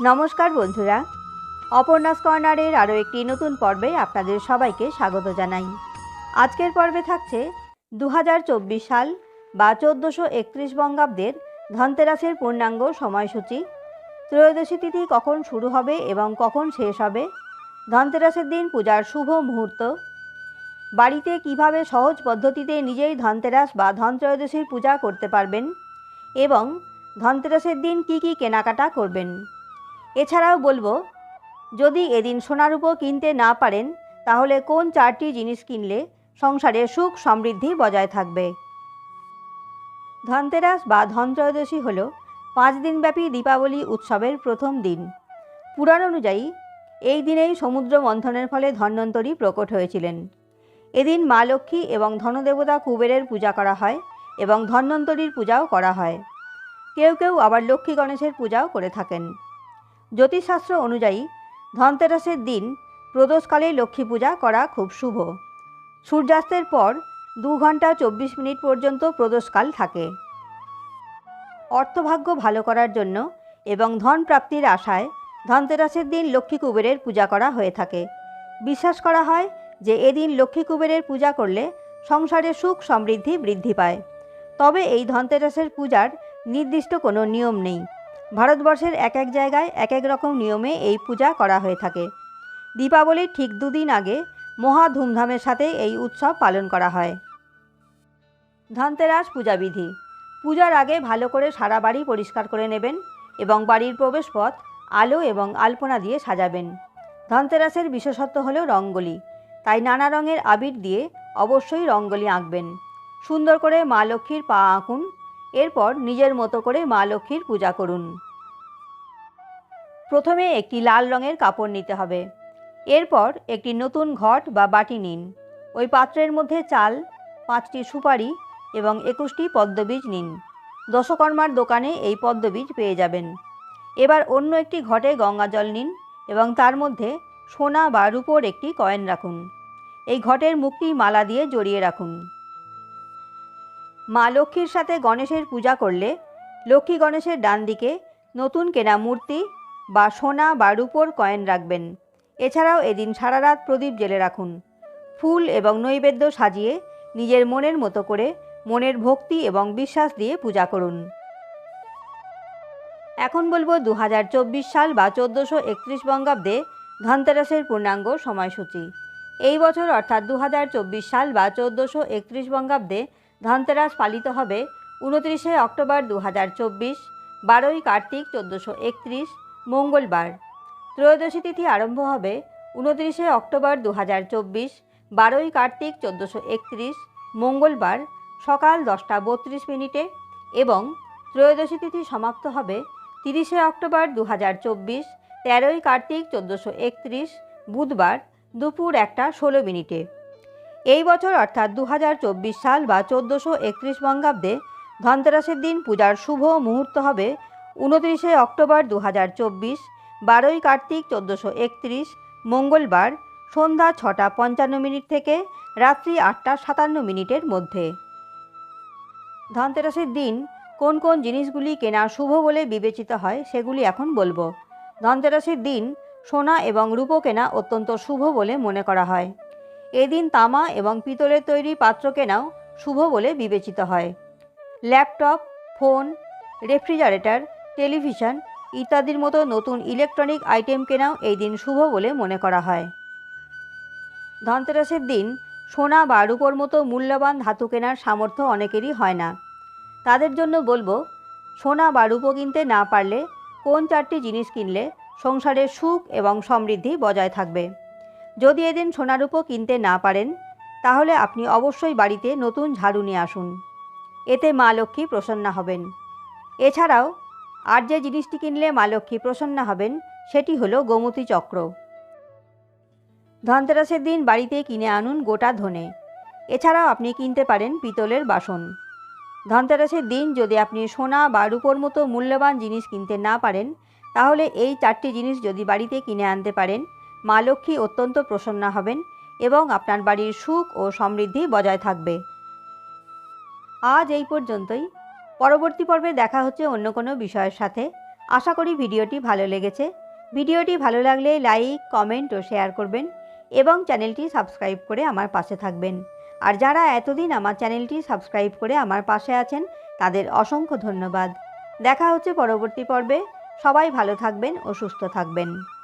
নমস্কার বন্ধুরা। অপর্ণাস কর্নারের আরও একটি নতুন পর্বে আপনাদের সবাইকে স্বাগত জানাই। আজকের পর্বে থাকছে দু হাজার চব্বিশ সাল বা চোদ্দোশো একত্রিশ বঙ্গাব্দের ধনতেরাসের পূর্ণাঙ্গ সময়সূচি। ত্রয়োদশী তিথি কখন শুরু হবে এবং কখন শেষ হবে? ধনতেরাসের দিন পূজার শুভ মুহূর্ত। বাড়িতে কীভাবে সহজ পদ্ধতিতে নিজেই ধনতেরাস বা ধনত্রয়োদশীর পূজা করতে পারবেন? এবং ধনতেরাসের দিন কি কি কেনাকাটা করবেন? এছাড়াও বলব, যদি এদিন সোনারূপো কিনতে না পারেন, তাহলে কোন চারটি জিনিস কিনলে সংসারে সুখ সমৃদ্ধি বজায় থাকবে? ধনতেরাস বা ধনত্রয়োদশী হল পাঁচ দিনব্যাপী দীপাবলি উৎসবের প্রথম দিন। পুরাণ অনুযায়ী, এই দিনেই সমুদ্র মন্থনের ফলে ধন্বন্তরী প্রকট হয়েছিলেন। এদিন মা লক্ষ্মী এবং ধনদেবতা কুবেরের পূজা করা হয় এবং ধন্বন্তরীর পূজাও করা হয়। কেউ কেউ আবার লক্ষ্মী গণেশের পূজাও করে থাকেন। জ্যোতিষশাস্ত্র অনুযায়ী ধনতেরাসের দিন প্রদোষকালে লক্ষ্মী পূজা করা খুব শুভ। সূর্যাস্তের পর দু ঘণ্টা চব্বিশ মিনিট পর্যন্ত প্রদোষকাল থাকে। অর্থভাগ্য ভালো করার জন্য এবং ধন প্রাপ্তির আশায় ধনতেরাসের দিন লক্ষ্মী কুবেরের পূজা করা হয়ে থাকে। বিশ্বাস করা হয় যে এদিন লক্ষ্মী কুবেরের পূজা করলে সংসারে সুখ সমৃদ্ধি বৃদ্ধি পায়। তবে এই ধনতেরাসের পূজার নির্দিষ্ট কোনো নিয়ম নেই। ভারতবর্ষের এক এক জায়গায় এক এক রকম নিয়মে এই পূজা করা হয়ে থাকে। দীপাবলির ঠিক দুদিন আগে মহা ধুমধামের সাথে এই উৎসব পালন করা হয়। ধনতেরাস পূজাবিধি। পূজার আগে ভালো করে সারা বাড়ি পরিষ্কার করে নেবেন এবং বাড়ির প্রবেশপথ, আলো এবং আলপনা দিয়ে সাজাবেন। ধনতেরাসের বিশেষত্ব হল রঙ্গোলি। তাই নানা রঙের আবির দিয়ে অবশ্যই রঙ্গোলি আঁকবেন। সুন্দর করে মা লক্ষ্মীর পা আঁকুন এরপর নিজের মতো করে মা লক্ষ্মীর পূজা করুন। প্রথমে একটি লাল রঙের কাপড় নিতে হবে। এরপর একটি নতুন ঘট বা বাটি নিন। ওই পাত্রের মধ্যে চাল, পাঁচটি সুপারি এবং একুশটি পদ্মবীজ নিন। দশকর্মার দোকানে এই পদ্মবীজ পেয়ে যাবেন। এবার অন্য একটি ঘটে গঙ্গা জল নিন এবং তার মধ্যে সোনা বা রূপোর একটি কয়েন রাখুন। এই ঘটের মুখটি মালা দিয়ে জড়িয়ে রাখুন। মা লক্ষ্মীর সাথে গণেশের পূজা করলে লক্ষ্মী গণেশের ডান দিকে নতুন কেনা মূর্তি বা সোনা বা রূপোর কয়েন রাখবেন। এছাড়াও এদিন সারা রাত প্রদীপ জেলে রাখুন। ফুল এবং নৈবেদ্য সাজিয়ে নিজের মনের মতো করে মনের ভক্তি এবং বিশ্বাস দিয়ে পূজা করুন। এখন বলব দু হাজার চব্বিশ সাল বা চোদ্দোশো একত্রিশ বঙ্গাব্দে ধনতেরাসের পূর্ণাঙ্গ সময়সূচি। এই বছর অর্থাৎ দু হাজার চব্বিশ সাল বা চোদ্দোশো একত্রিশ বঙ্গাব্দে ধনতেরাস পালিত হবে উনত্রিশে অক্টোবর দু হাজার চব্বিশ, বারোই কার্তিক চোদ্দোশো একত্রিশ, মঙ্গলবার। ত্রয়োদশী তিথি আরম্ভ হবে উনত্রিশে অক্টোবর দু হাজার চব্বিশ, বারোই কার্তিক চোদ্দোশো একত্রিশ, মঙ্গলবার সকাল দশটা বত্রিশ মিনিটে এবং ত্রয়োদশী তিথি সমাপ্ত হবে তিরিশে অক্টোবর দু হাজার চব্বিশ, তেরোই কার্তিক চোদ্দোশো একত্রিশ, বুধবার দুপুর একটা ষোলো মিনিটে। এই বছর অর্থাৎ দু হাজার চব্বিশ সাল বা চোদ্দোশো একত্রিশ বঙ্গাব্দে ধনতেরাসের দিন পূজার শুভ মুহূর্ত হবে উনত্রিশে অক্টোবর দু হাজার চব্বিশ, বারোই কার্তিক চোদ্দোশো একত্রিশ, মঙ্গলবার সন্ধ্যা ছটা পঞ্চান্ন মিনিট থেকে রাত্রি আটটা সাতান্ন মিনিটের মধ্যে। ধনতেরাসের দিন কোন কোন জিনিসগুলি কেনা শুভ বলে বিবেচিত হয় সেগুলি এখন বলব। ধনতেরাসের দিন সোনা এবং রূপো কেনা অত্যন্ত শুভ বলে মনে করা হয়। এদিন তামা এবং পিতলের তৈরি পাত্র কেনাও শুভ বলে বিবেচিত হয়। ল্যাপটপ, ফোন, রেফ্রিজারেটর, টেলিভিশন ইত্যাদির মতো নতুন ইলেকট্রনিক আইটেম কেনাও এই দিন শুভ বলে মনে করা হয়। ধনতেরাসের দিন সোনা বা রূপোর মতো মূল্যবান ধাতু কেনার সামর্থ্য অনেকেরই হয় না। তাদের জন্য বলব, সোনা বা রূপো কিনতে না পারলে কোন চারটি জিনিস কিনলে সংসারে সুখ এবং সমৃদ্ধি বজায় থাকবে। যদি এদিন সোনারূপো কিনতে না পারেন, তাহলে আপনি অবশ্যই বাড়িতে নতুন ঝাড়ু নিয়ে আসুন। এতে মা লক্ষ্মী প্রসন্না হবেন। এছাড়াও, আর যে জিনিসটি কিনলে মা লক্ষ্মী প্রসন্না হবেন, সেটি হলো গোমতী চক্র। ধনতেরাসের দিন বাড়িতে কিনে আনুন গোটা ধনে। এছাড়াও আপনি কিনতে পারেন পিতলের বাসন। ধনতেরাসের দিন যদি আপনি সোনা বা রূপোর মতো মূল্যবান জিনিস কিনতে না পারেন, তাহলে এই চারটি জিনিস যদি বাড়িতে কিনে আনতে পারেন মা লক্ষ্মী অত্যন্ত প্রসন্না হবেন এবং আপনার বাড়ির সুখ ও সমৃদ্ধি বজায় থাকবে। আজ এই পর্যন্তই। পরবর্তী পর্বে দেখা হচ্ছে অন্য কোনো বিষয়ের সাথে। আশা করি ভিডিওটি ভালো লেগেছে। ভিডিওটি ভালো লাগলে লাইক, কমেন্ট ও শেয়ার করবেন এবং চ্যানেলটি সাবস্ক্রাইব করে আমার পাশে থাকবেন। আর যারা এতদিন আমার চ্যানেলটি সাবস্ক্রাইব করে আমার পাশে আছেন, তাদের অসংখ্য ধন্যবাদ। দেখা হচ্ছে পরবর্তী পর্বে। সবাই ভালো থাকবেন ও সুস্থ থাকবেন।